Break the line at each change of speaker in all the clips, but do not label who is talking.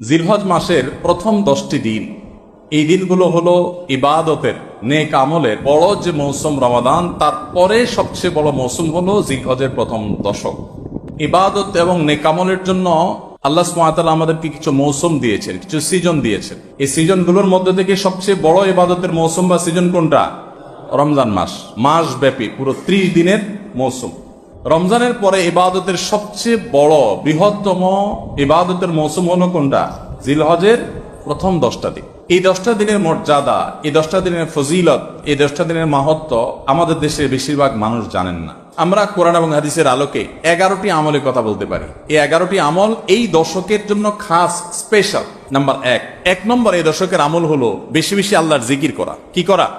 জিলহজ মাসের প্রথম দশটি দিন। এই দিনগুলো হলো ইবাদতের, নেক আমলের বড় যে মৌসুম রমাদান তারপরে সবচেয়ে বড় মৌসুম হলো জিলহজের প্রথম দশক। ইবাদত এবং নেক আমলের জন্য আল্লাহ সুমাতাল আমাদেরকে কিছু মৌসুম দিয়েছেন, কিছু সিজন দিয়েছেন। এই সিজনগুলোর মধ্যে থেকে সবচেয়ে বড় ইবাদতের মৌসুম বা সিজন কোনটা? রমজান মাস মাস ব্যাপী পুরো ত্রিশ দিনের মৌসুম। রমজানের পরে ইবাদতের সবচেয়ে বড়, বৃহত্তম ইবাদতের মৌসুম হলো কোনটা? জিলহজের প্রথম দশটা দিন। এই দশটা দিনের মর্যাদা, এই দশটা দিনের ফজিলত, এই দশটা দিনের মাহাত্ম আমাদের দেশের বেশিরভাগ মানুষ জানেন না। আমরা কোরআন এবং হাদিসের আলোকে এগারোটি আমলের কথা বলতে পারি। এই এগারোটি আমল এই দশকের জন্য খাস, স্পেশাল। নাম্বার এক। এক নম্বর, এই দশকের আমল হলো বেশি বেশি আল্লাহর জিকির করা। কি করা?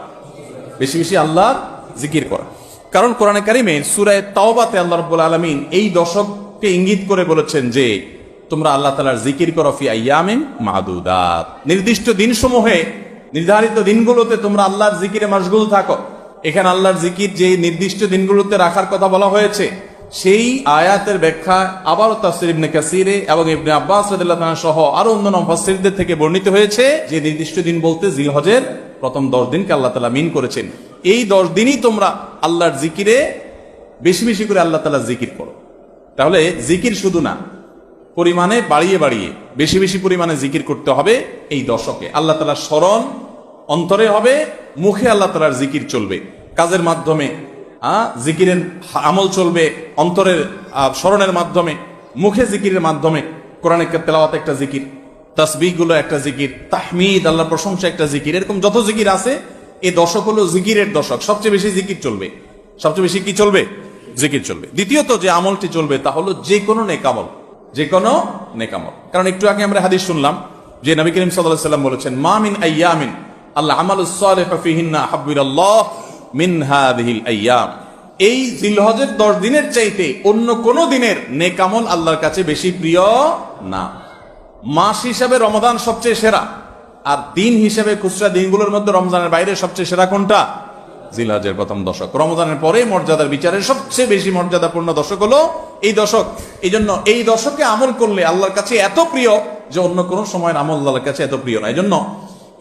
বেশি বেশি আল্লাহর জিকির করা। কারণ কোরআনে কারিমে সুরায় তাওবাতে আল্লাহ রব্বুল আলমিন এই দশককে ইঙ্গিত করে বলেছেন যে, তোমরা আল্লাহ তালার জিকির করো ফি মাদুদাত। নির্দিষ্ট দিনসমূহে, নির্ধারিত দিনগুলোতে তোমরা আল্লাহর জিকিরে মশগুল থাকো। এখানে আল্লাহর জিকির যে নির্দিষ্ট দিনগুলোতে রাখার কথা বলা হয়েছে, সেই আয়াতের ব্যাখ্যা আবারও তাফসির ইবনে কাসিরে এবং ইবনে আব্বাস সহ আরও অন্যান্য মুফাসসিরদের থেকে বর্ণিত হয়েছে যে, নির্দিষ্ট দিন বলতে জিলহজের প্রথম দশ দিনকে আল্লাহ তাআলা মিন করেছেন। এই দশ দিনই তোমরা আল্লাহর জিকিরে বেশি বেশি করে আল্লাহ তাআলা জিকির করো। তাহলে জিকির শুধু না, পরিমাণে বাড়িয়ে বাড়িয়ে বেশি বেশি পরিমাণে জিকির করতে হবে এই দশকে। আল্লাহ তাআলার স্মরণ অন্তরে হবে, মুখে আল্লাহ তাআলার জিকির চলবে। কাজের মাধ্যমে জিকিরের আমল চলবে অন্তরের স্মরণের মাধ্যমে, মুখে জিকিরের মাধ্যমে। কোরআনে তেলাওয়াত একটা জিকির তাসবিহগুলো একটা জিকির, তাহমিদ, আল্লাহর প্রশংসা একটা জিকির, এরকম যত জিকির আছে এই দশক হলো জিকিরের দশক। সবচেয়ে বেশি জিকির চলবে। সবচেয়ে বেশি কি চলবে? জিকির চলবে। দ্বিতীয়ত যে আমলটি চলবে তা হলো যে কোনো নেকামল যে কোনো নেকামল কারণ একটু আগে আমরা হাদিস শুনলাম যে নবী করিম সাল্লাল্লাহু সাল্লাম বলেছেন, মা মিন আইয়ামিন আল্লাহ আমালুস সালিহ ফিহিন্না হাব্বিরাল্লাহ মিন হাদিহিল আইয়াম। এই জিলহজের দশ দিনের চাইতে অন্য কোন দিনের নেকামল আল্লাহর কাছে বেশি প্রিয় না। মাস হিসাবে রমজান সবচেয়ে সেরা। আর দিন হিসেবে খুচরা দিনগুলোর মধ্যে রমজানের বাইরে সবচেয়ে সেরা কোনটা? জিলহজের প্রথম দশক। রমজানের পরে মর্যাদার বিচারের সবচেয়ে বেশি মর্যাদাপূর্ণ দশক হলো এই দশক। এই জন্য এই দশকে আমল করলে আল্লাহর কাছে এত প্রিয় যে অন্য কোন সময়ের আমল আল্লাহর কাছে এত প্রিয় না। এই জন্য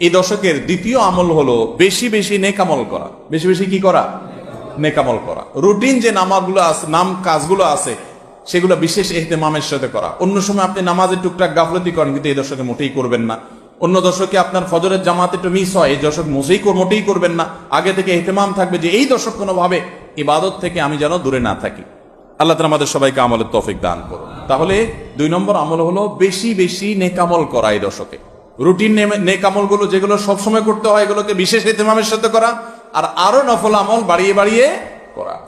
এই দশকের দ্বিতীয় আমল হলো বেশি বেশি নেকামল করা। বেশি বেশি কি করা? নেকামল করা। রুটিন যে নামাগুলো আছে নাম কাজগুলো আছে, সেগুলো বিশেষ এহতেমামের সাথে করা। অন্য সময় আপনি নামাজের টুকটাক গাফলতি করেন, কিন্তু এই দশকে মোটেই করবেন না। অন্য দশকে আপনার ফজরের জামাত একটু মিস হয়। এই দশক কর- মোটেই করবেন না। আগে থেকে এহতেমাম থাকবে যে এই দশক কোনোভাবে ইবাদত থেকে আমি যেন দূরে না থাকি। আল্লাহ তালা আমাদের সবাইকে আমলের তফিক দান করুন। তাহলে দুই নম্বর আমল হলো বেশি বেশি নেকামল করা এই দশকে রুটিন নেকামলগুলো যেগুলো সবসময় করতে হয়, এগুলোকে বিশেষ এহতেমামের সাথে করা আর আরও নফল আমল বাড়িয়ে বাড়িয়ে করা।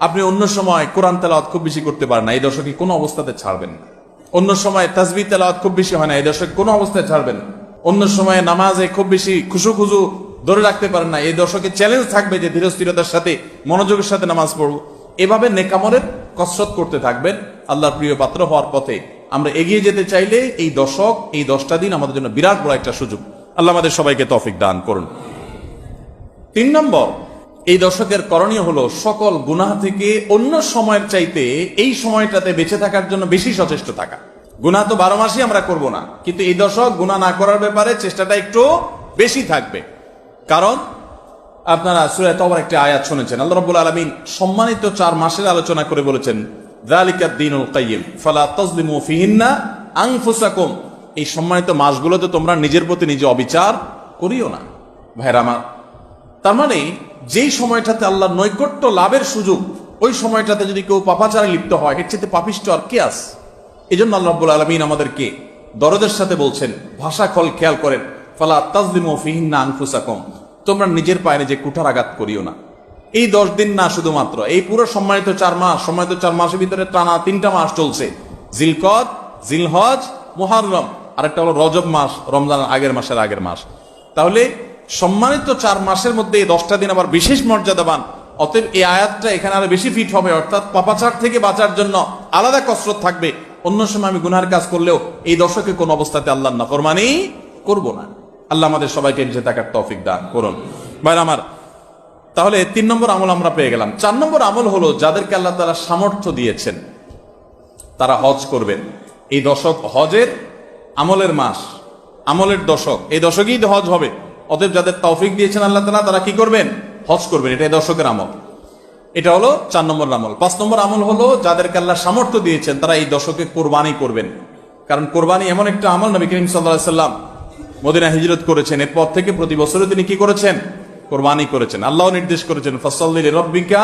আপনি অন্য সময় কোরআন তেলাওয়াত খুব বেশি করতে পারেন না। এই দশকে কোনো অবস্থাতে ছাড়বেন না। অন্য সময় তাসবি তেলাওয়াত খুব বেশি হয় না। এই দশকে কোনো অবস্থায় ছাড়বেন না। অন্য সময় নামাজে খুব বেশি খুশু খুজু ধরে রাখতে পারেন না। এই দশকে চ্যালেঞ্জ থাকবে যে ধীরস্থিরতার সাথে, মনোযোগের সাথে নামাজ পড়ব। এভাবে নেকামলের কসরত করতে থাকবেন আল্লাহর প্রিয় পাত্র হওয়ার পথে। আমরা এগিয়ে যেতে চাইলে এই দশক এই দশটা দিন আমাদের জন্য বিরাট বড় একটা সুযোগ। আল্লাহ আমাদের সবাইকে তৌফিক দান করুন। তিন নম্বর, এই দশকের করণীয় হলো সকল গুনাহ থেকে অন্য সময়ের চাইতে এই সময়টাতে বেঁচে থাকার জন্য বেশি সচেষ্ট থাকা। গুনাহ তো বারো মাসই আমরা করব না। কিন্তু এই দশক গুনাহ না করার ব্যাপারে চেষ্টাটা একটু বেশি থাকবে। কারণ আপনারা সুরায় তবর একটি আয়াত শুনেছেন। আল্লাহ রাব্বুল আলামিন সম্মানিত চার মাসের আলোচনা করে বলেছেন এই সম্মানিত মাসগুলোতে তোমরা নিজের প্রতি নিজে অবিচার করিও না। ভাইরা আমার, তার মানে যেই সময়টাতে আল্লাহ নৈকট্য লাভের সুযোগ, ওই সময়টাতে যদি কেউ পাপাচারে লিপ্ত হয়, এর চেয়ে পাপিষ্ট আর কে আস এই জন্য আল্লাহ রাব্বুল আলমিন আমাদেরকে দরদের সাথে বলছেন, ভাষা খল খেয়াল করেন, ফালা তাজলিমু ফিহিন্না আনফুসাকুম, তোমরা নিজের পায়ে নিজে কুঠার আঘাত করিও না। এই দশ দিন না শুধুমাত্র, এই পুরো সম্মানিত চার মাস, সম্মানিত চার মাসের ভিতরে টানা তিনটা মাস চলছে। জিলকদ, জিলহজ, মুহাররম, আরেকটা হলো রজব মাস রমজান আগের মাসের আগের মাস। তাহলে সম্মানিত চার মাসের মধ্যে এই দশটা দিন আবার বিশেষ মর্যাদাবান, অতএব এই আয়াতটা এখানে আরও বেশি ফিট হবে, অর্থাৎ পাপাচার থেকে বাঁচার জন্য আলাদা কসরত থাকবে। অন্য সময় আমি গুনার কাজ করলেও এই দশকে কোন অবস্থাতে আল্লাহ নাফরমানি করব না। আল্লাহ আমাদের সবাইকে নিজে থাকার তৌফিক দান করুন। ভাই আমার, তাহলে তিন নম্বর আমল আমরা পেয়ে গেলাম। চার নম্বর আমল হলো যাদেরকে আল্লাহ তারা সামর্থ্য দিয়েছেন, তারা হজ করবেন। এই দশক হজের আমলের মাস, আমলের দশক। এই দশকেই হজ হবে। অতএব যাদের তৌফিক দিয়েছেন আল্লাহ তালা তারা কি করবেন? হজ করবেন। এটা দশকের আমল। এটা হলো চার নম্বর আমল। পাঁচ নম্বর আমল হলো যাদেরকে আল্লাহ সামর্থ্য দিয়েছেন, তারা এই দশকে কোরবানি করবেন। কারণ কোরবানি এমন একটা আমল নবী করিম সাল্লাহ মদিনা হিজরত করেছেন। এরপর থেকে প্রতি বছরে তিনি কি করেছেন? কোরবানি করেছেন। আল্লাহ নির্দেশ করেছেন, ফসল্লি রব্বিকা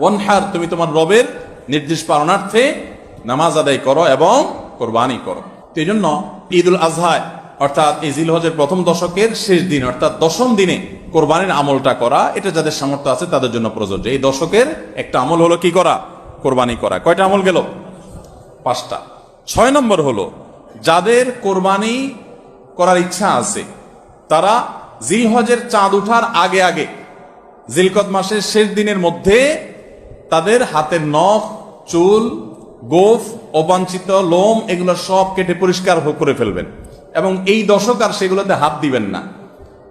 ওয়ানহার তুমি তোমার রবের নির্দেশ পালনার্থে নামাজ আদায় করো এবং কোরবানি করো। এই জন্য ঈদুল আজহায় অর্থাৎ এই জিলহজের প্রথম দশকের শেষ দিন, অর্থাৎ দশম দিনে কোরবানির আমলটা করা, এটা যাদের সামর্থ্য আছে তাদের জন্য প্রযোজ্য। এই দশকের একটা আমল হলো কি করা? কোরবানি করা। কয়টা আমল গেল? পাঁচটা। ছয় নম্বর হলো, যাদের কোরবানি করার ইচ্ছা আছে, তারা জিলহজের চাঁদ উঠার আগে আগে জিলকত মাসের শেষ দিনের মধ্যে তাদের হাতের নখ, চুল, গোফ, অবাঞ্ছিত লোম, এগুলো সব কেটে পরিষ্কার করে ফেলবেন। এবং এই দশক আর সেগুলোতে হাত দিবেন না।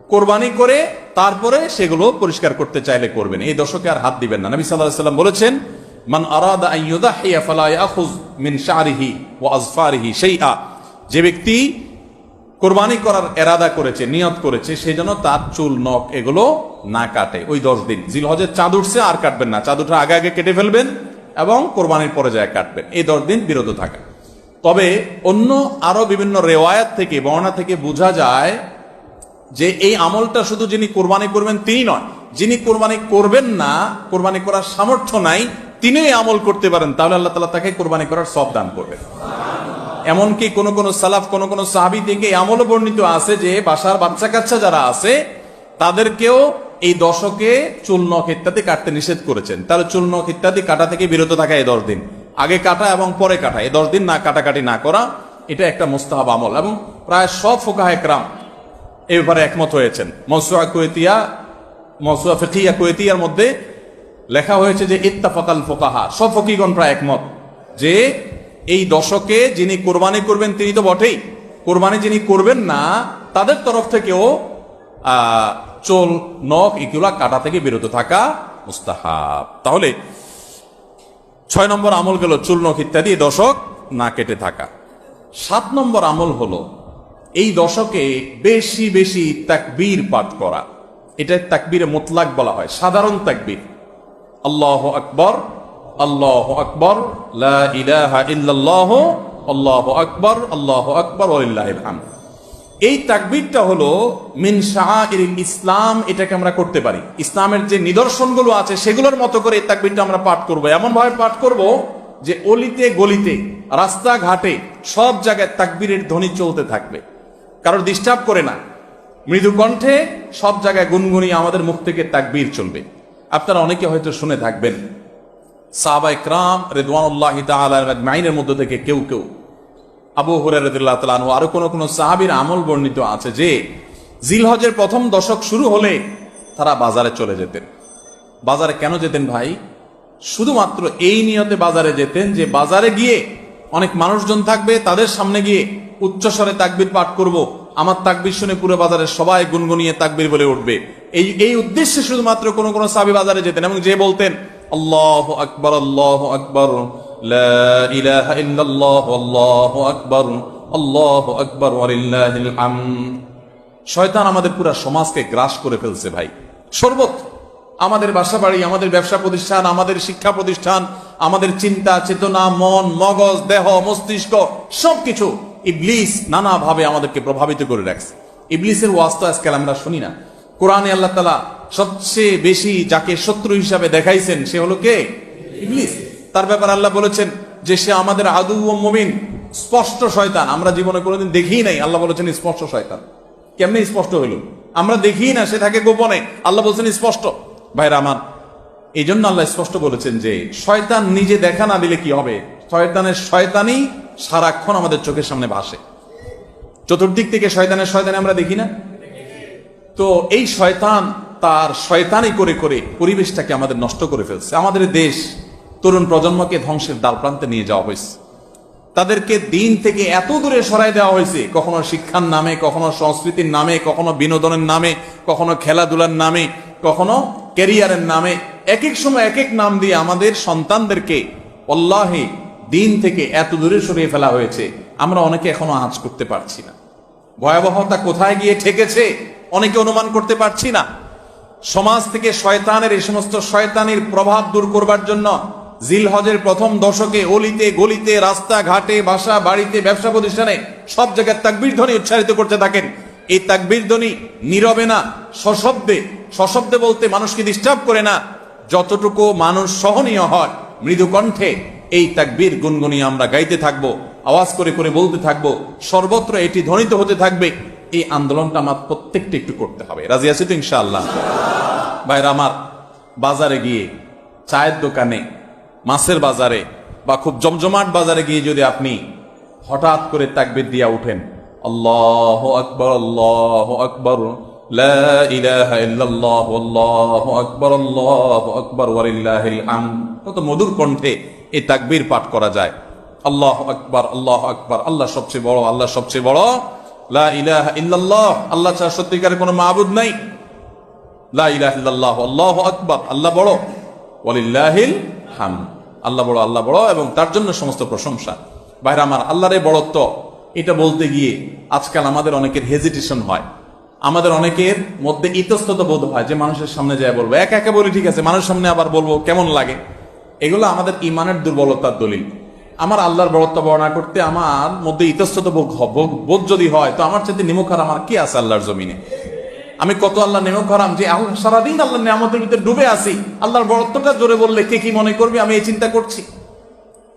কোরবানি করে তারপরে সেগুলো পরিষ্কার করতে চাইলে করবেন। এই দশকে আর হাত দিবেন না। নবী আলাইহি সাল্লাম বলেছেন, মান আরাদা আন ইউদাহিয়া ফালা ইয়াখুজ মিন শারিহি ওয়া আজফারিহি শাইআ। যে ব্যক্তি কোরবানি করার এরাদা করেছে, নিয়ত করেছে সেই জন্য তার চুল, নখ এগুলো না কাটে। ওই দশ দিন। জিলহজের চাঁদ উঠছে, আর কাটবেন না। চাঁদ উঠার আগে আগে কেটে ফেলবেন এবং কোরবানির পরে কাটবেন। এই দশ দিন বিরত থাকা তবে অন্য আরও বিভিন্ন রেওয়ায়াত থেকে, বর্ণনা থেকে বোঝা যায় যে এই আমলটা শুধু যিনি কোরবানি করবেন তিনি নয়, যিনি কোরবানি করবেন না, কোরবানি করার সামর্থ্য নাই তিনি আমল করতে পারেন, তাহলে আল্লাহ তালা তাকে কোরবানি করার সব দান করবেন এমনকি কোন কোন সালাফ, কোন কোন সাহাবি থেকে এই আমলও বর্ণিত আছে যে বাসার বাচ্চা কাচ্চা যারা আছে, তাদেরকেও এই দশকে চুল নখ ইত্যাদি কাটতে নিষেধ করেছেন। তাহলে চুল নখ ইত্যাদি কাটা থেকে বিরত থাকা এই দশ দিন। আগে কাটা এবং পরে কাটা, এই দশ দিন না কাটাকাটি না করা, এটা একটা মুস্তাহাব আমল। এবং প্রায় সব ফোকাহ একরাম এ ব্যাপারে একমত হয়েছেন। মসুয়া কুয়েতিয়া, মসুয়া ফিকিয়া কুয়েতিয়ার মধ্যে লেখা হয়েছে যে ইত্তাফাকাল ফোকাহা। সব ফকিগণ প্রায় একমত যে এই দশকে যিনি কোরবানি করবেন তিনি তো বটেই। কোরবানি যিনি করবেন না, তাদের তরফ থেকেও চোল, নখ এগুলা কাটা থেকে বিরত থাকা মুস্তাহাব। তাহলে ছয় নম্বর আমল গেল চুল, নখ ইত্যাদি দশক না কেটে থাকা। সাত নম্বর আমল হলো এই দশকে বেশি বেশি তাকবীর পাঠ করা। এটা তাকবীরে মোতলাক বলা হয়, সাধারণ তাকবীর। আল্লাহ আকবর আল্লাহ আকবর ইল্লাল্লাহ, আল্লাহ আকবর আল্লাহ আকবর এই তাকবীরটা হলো, মিন শাআইর ইসলাম, এটাকে আমরা করতে পারি। ইসলামের যে নিদর্শনগুলো আছে, সেগুলোর মতো করে এই তাকবীরটা আমরা পাঠ করব। এমন ভাবে পাঠ করব যে অলিতে গলিতে, রাস্তাঘাটে, সব জায়গায় তাকবীরের ধ্বনি চলতে থাকবে। কারোর ডিস্টার্ব করে না। মৃদু কণ্ঠে সব জায়গায় গুনগুনি আমাদের মুখ থেকে তাকবীর চলবে। আপনারা অনেকে হয়তো শুনে থাকবেন, সাহাবা ইকরাম রেদওয়ানুল্লাহ মাইনের মধ্যে থেকে কেউ কেউ, আবু হুরারদুল্লাহ তালানু আরও কোন কোন সাহাবির আমল বর্ণিত আছে যে, জিলহজের প্রথম দশক শুরু হলে তারা বাজারে চলে যেতেন। বাজারে কেন যেতেন ভাই? শুধুমাত্র এই নিয়তে বাজারে যেতেন যে বাজারে গিয়ে অনেক মানুষজন থাকবে তাদের সামনে গিয়ে উচ্চস্বরে তাকবির পাঠ করব। আমার তাকবির শুনে পুরো বাজারে সবাই গুনগুনিয়ে তাকবির বলে উঠবে। এই এই উদ্দেশ্যে শুধুমাত্র কোন কোন সাহাবি বাজারে যেতেন এবং যে বলতেন, আল্লাহ আকবর আল্লাহ আকবর আকবার, আল্লাহু আকবার শয়তান আমাদের পুরো সমাজকে গ্রাস করে ফেলছে ভাই। সর্বত্র আমাদের বাসা বাড়ি, আমাদের ব্যবসা প্রতিষ্ঠান, আমাদের শিক্ষা প্রতিষ্ঠান, আমাদের চিন্তা, চেতনা, মন, মগজ, দেহ, মস্তিষ্ক, সবকিছু ইবলিস নানাভাবে আমাদেরকে প্রভাবিত করে রাখছে। ইবলিসের ওয়াজ তো আজকাল আমরা শুনি না। কোরআনে আল্লাহ তালা সবচেয়ে বেশি যাকে শত্রু হিসাবে দেখাইছেন সে হলো কে? ইবলিস। তার ব্যাপারে আল্লাহ বলেছেন যে সে আমাদের আদু ও মমিন, স্পষ্ট শয়তান। আমরা জীবনে কোনোদিন দেখি নাই। আল্লাহ বলেছেন স্পষ্ট শয়তান। কেমনে স্পষ্ট হইল? আমরা দেখি না, সে থাকে গোপনে। আল্লাহ বলছেন স্পষ্ট। ভাইরা আমার এই জন্য আল্লাহ স্পষ্ট বলেছেন যে শয়তান নিজে দেখা না দিলে কি হবে? শয়তানের শয়তানি সারাক্ষণ আমাদের চোখের সামনে ভাসে। চতুর্দিক থেকে শয়তানের শয়তানে আমরা দেখি না? তো এই শয়তান তার শয়তানি করে করে পরিবেশটাকে আমাদের নষ্ট করে ফেলছে। আমাদের দেশ তরুণ প্রজন্মকে ধ্বংসের দ্বার প্রান্তে নিয়ে যাওয়া হয়েছে। তাদেরকে দিন থেকে এত দূরে সরাই দেওয়া হয়েছে, কখনো শিক্ষার নামে, কখনো সংস্কৃতির নামে, কখনো বিনোদনের নামে, কখনো খেলাধুলার নামে, কখনো ক্যারিয়ারের নামে। এক এক সময় এক এক নাম দিয়ে আমাদের সন্তানদেরকে অল্লাহে দিন থেকে এত দূরে সরিয়ে ফেলা হয়েছে, আমরা অনেকে এখনও আজ করতে পারছি না। ভয়াবহতা কোথায় গিয়ে ঠেকেছে, অনেকে অনুমান করতে পারছি না। সমাজ থেকে শয়তানের এই সমস্ত শয়তানির প্রভাব দূর করবার জন্য জিল হজের প্রথম দশকে অলিতে, গলিতে রাস্তা ঘাটে বাসা, বাড়িতে, ব্যবসা প্রতিষ্ঠানে সব জায়গায় তাকবীর ধ্বনি উচ্চারিত করতে থাকেন এই তাকবীর ধ্বনি নীরবে না, সশব্দে সশব্দে বলতে মানুষকে ডিস্টার্ব করে না। যতটুকু মানুষ সহনীয় হয়, মৃদু কণ্ঠে এই তাকবীর গুনগুনিয়ে আমরা গাইতে থাকব, আওয়াজ করে করে বলতে থাকব, সর্বত্র এটি ধ্বনিত হতে থাকবে। এই আন্দোলনটা আমার প্রত্যেকটা একটু করতে হবে। রাজি আছি তো ইনশাআল্লাহ? ভাইরা আমার, বাজারে গিয়ে চায়ের দোকানে, মাছের বাজারে বা খুব জমজমাট বাজারে গিয়ে যদি আপনি হঠাৎ করে তাকবির দিয়া উঠেন, আল্লাহ আকবর আল্লাহ আকবর কত মধুর কণ্ঠে এই তাকবীর পাঠ করা যায়। আল্লাহ আকবার আল্লাহ আকবার, আল্লাহ সবচেয়ে বড়, আল্লাহ সবচেয়ে বড়। লা ইলাহা ইল্লাল্লাহ, আল্লাহ ছাড়া সত্যিকারের কোনো মাবুদ নাই। লা ইলাহা ইল্লাল্লাহ, আল্লাহু আকবার, আল্লাহ বড়। ওয়ালিল্লাহিল হামদ, আল্লাহ বড় আল্লাহ বড় এবং তার জন্য সমস্ত প্রশংসা। বাইরে আমার, আল্লাহর এই বড়ত্ব, এটা বলতে গিয়ে আজকাল আমাদের অনেকের হেজিটেশন হয়। আমাদের অনেকের মধ্যে ইতস্তত বোধ হয় যে মানুষের সামনে যায় বলব, একা একা বলি ঠিক আছে, মানুষের সামনে আবার বলব, কেমন লাগে? এগুলো আমাদের ইমানের দুর্বলতার দলিল। আমার আল্লাহর বড়ত্ব বর্ণনা করতে আমার মধ্যে ইতস্তত বোধ হ- বোধ- যদি হয়, তো আমার চাইতে নিমুখার আমার কি আছে আল্লাহর জমিনে? আমি কত আল্লাহ নেমক হারাম যে আল্লাহ সারাদিন আল্লাহ নিয়ামতের ভিতরে ডুবে আছি। আল্লাহর বরত্বটা জোরে বললে কে কি মনে করবে? আমি এই চিন্তা করছি।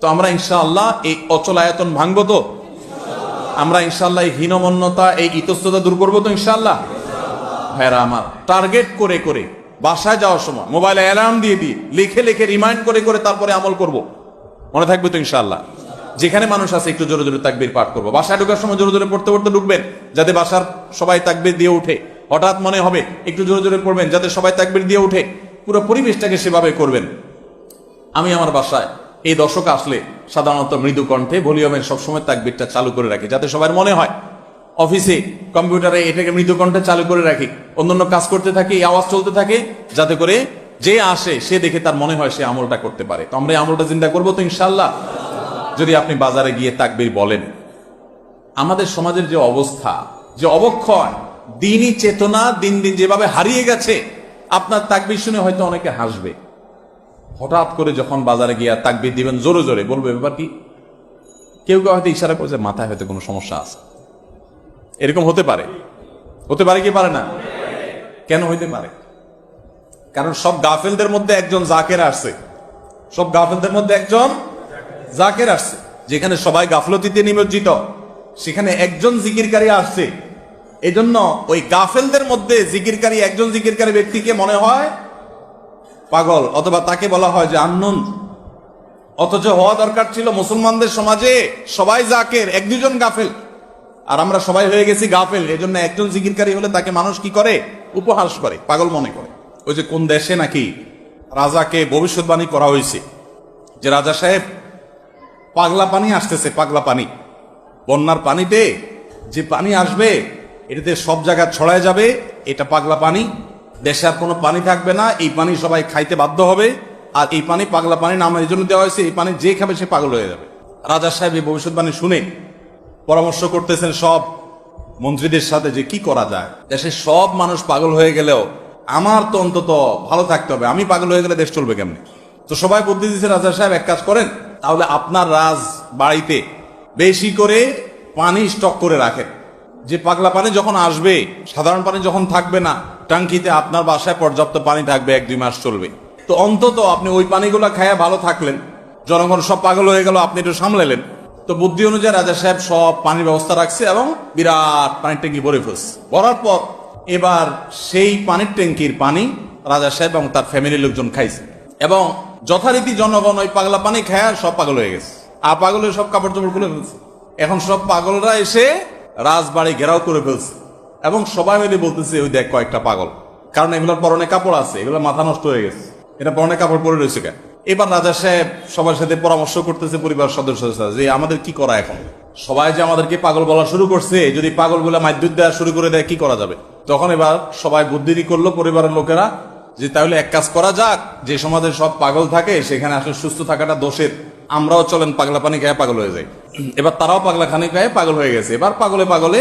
তো আমরা ইনশাআল্লাহ এই অচল আয়তন ভাঙবো তো? আমরা ইনশাআল্লাহ এই হীনমন্যতা, এই ইতস্ততা দূর করব তো ইনশাআল্লাহ? ভাইরা আমার টার্গেট করে করে। বাসায় যাওয়ার সময় মোবাইলে অ্যালার্ম দিয়ে দিয়ে লিখে লিখে রিমাইন্ড করে করে তারপরে আমল করব। মনে থাকবে তো ইনশাআল্লাহ। যেখানে মানুষ আছে একটু জোরে জোরে তাকবির পাঠ করব। বাসায় ঢোকার সময় জোরে জোরে পড়তে পড়তে ঢুকবেন, যাতে বাসার সবাই তাকবির দিয়ে উঠে। হঠাৎ মনে হবে একটু জোরে জোরে পড়বেন, যাতে সবাই তাকবির দিয়ে উঠে। পুরো পরিবেশটাকে সেভাবে করবেন। আমি আমার বাসায় এই দর্শক আসলে সাধারণত মৃদু কণ্ঠে ভলিউমের সবসময় তাকবিরটা চালু করে রাখি, যাতে সবার মনে হয় অফিসে কম্পিউটারে এটাকে মৃদু কণ্ঠে চালু করে রাখি। অন্যান্য কাজ করতে থাকি আওয়াজ চলতে থাকে, যাতে করে যে আসে, সে দেখে তার মনে হয় সে আমলটা করতে পারে। তো আমরা আমলটা চিন্তা করব তো ইনশাল্লাহ যদি আপনি বাজারে গিয়ে তাকবির বলেন। আমাদের সমাজের যে অবস্থা, যে অবক্ষয়, দিনই চেতনা, দিন দিন যেভাবে হারিয়ে গেছে, আপনার তাকবির শুনে হয়তো অনেকে হাসবে। হঠাৎ করে যখন বাজারে গিয়ে তাকবির দিবেন, জোরে জোরে, বলবে, ব্যাপার কি? কেউ কেউ হয়তো ইশারা করছে, মাথায় হয়তো কোনো সমস্যা আছে। এরকম হতে পারে। হতে পারে কি পারে না? কেন হইতে পারে? কারণ সব গাফেলদের মধ্যে একজন জাকের আসছে। সব গাফেলদের মধ্যে একজন জাকের আসছে। যেখানে সবাই গাফলতিতে নিমজ্জিত। সেখানে একজন জিকিরকারী আসছে। এজন্য ওই গাফেলদের মধ্যে জিকিরকারী একজন জিকিরকারী ব্যক্তিকে মনে হয় পাগল, অথবা তাকে বলা হয় যে আন্নুন। অথচ হওয়া দরকার ছিল মুসলমানদের সমাজে সবাই জাকের, এক দুজন গাফেল। আর আমরা সবাই হয়ে গেছি গাফেল এই জন্য একজন জিকিরকারী হলে তাকে মানুষ কি করে? উপহাস করে, পাগল মনে করে। ওই যে কোন দেশে নাকি রাজাকে ভবিষ্যৎবাণী করা হয়েছে, যে রাজা সাহেব, পাগলা পানি আসতেছে, পাগলা পানি। বন্যার পানিতে যে পানি আসবে, এটাতে সব জায়গা ছড়ায় যাবে, এটা পাগলা পানি। দেশে আর কোনো পানি থাকবে না, এই পানি সবাই খাইতে বাধ্য হবে, আর এই পানি পাগলা পানি নাম এই জন্য দেওয়া হয়েছে, এই পানি যে খাবে সে পাগল হয়ে যাবে। রাজা সাহেব এই ভবিষ্যৎবাণী শুনে পরামর্শ করতেছেন সব মন্ত্রীদের সাথে যে কি করা যায়। দেশের সব মানুষ পাগল হয়ে গেলেও আমার তো অন্তত ভালো থাকতে হবে। আমি পাগল হয়ে গেলে দেশ চলবে কেমনে? তো সবাই বুদ্ধি দিচ্ছে রাজা সাহেব, এক কাজ করেন। তাহলে আপনার রাজ বাড়িতে বেশি করে পানি স্টক করে রাখেন। যে পাগলা পানি যখন আসবে, সাধারণ পানি যখন থাকবে না টাঙ্কিতে আপনার বাসায় পর্যাপ্ত পানি থাকবে, এক দুই মাস চলবে। তো অন্তত আপনি ওই পানিগুলো খায়া ভালো থাকলেন। জনগণ সব পাগল হয়ে গেল, আপনি একটু সামলালেন। তো বুদ্ধি অনুযায়ী রাজা সাহেব সব পানির ব্যবস্থা রাখছে এবং বিরাট পানির ট্যাঙ্কি ভরে ফেলছে। ভরার পর এবার সেই পানির ট্যাঙ্কির পানি রাজা সাহেব এবং তার ফ্যামিলির লোকজন খাইছে। এবং যথারীতি জনগণ ওই পাগলা পানি খায়া সব পাগল হয়ে গেছে। আর পাগল সব কাপড় চোপড় খুলে ফেলছে। এখন সব পাগলরা এসে রাজবাড়ি ঘেরাও করে ফেলছে। এবং সবাই মিলে বলতেছে, ওই দেখ কয়েকটা পাগল। কারণ এগুলোর পরনে কাপড় আছে, এগুলো মাথা নষ্ট হয়ে গেছে। এটা পরনে কাপড় পরে রয়েছে কেন? এবার রাজা সাহেব সবার সাথে পরামর্শ করতেছে পরিবার সদস্যদের যে আমাদের কি করা এখন? সবাই যে আমাদেরকে পাগল বলা শুরু করছে যদি পাগলগুলা মাধ্যুর দেওয়া শুরু করে দেয়, কি করা যাবে? তখন এবার সবাই বুদ্ধিনি করল পরিবারের লোকেরা, যে তাহলে এক কাজ করা যাক, যে সমাজে সব পাগল থাকে, সেখানে আসলে সুস্থ থাকাটা দোষের। আমরাও চলেন পাগলা পানি খেয়ে পাগল হয়ে যাই। এবার তারাও পাগলা খানি খেয়ে পাগল হয়ে গেছে। এবার পাগলে পাগলে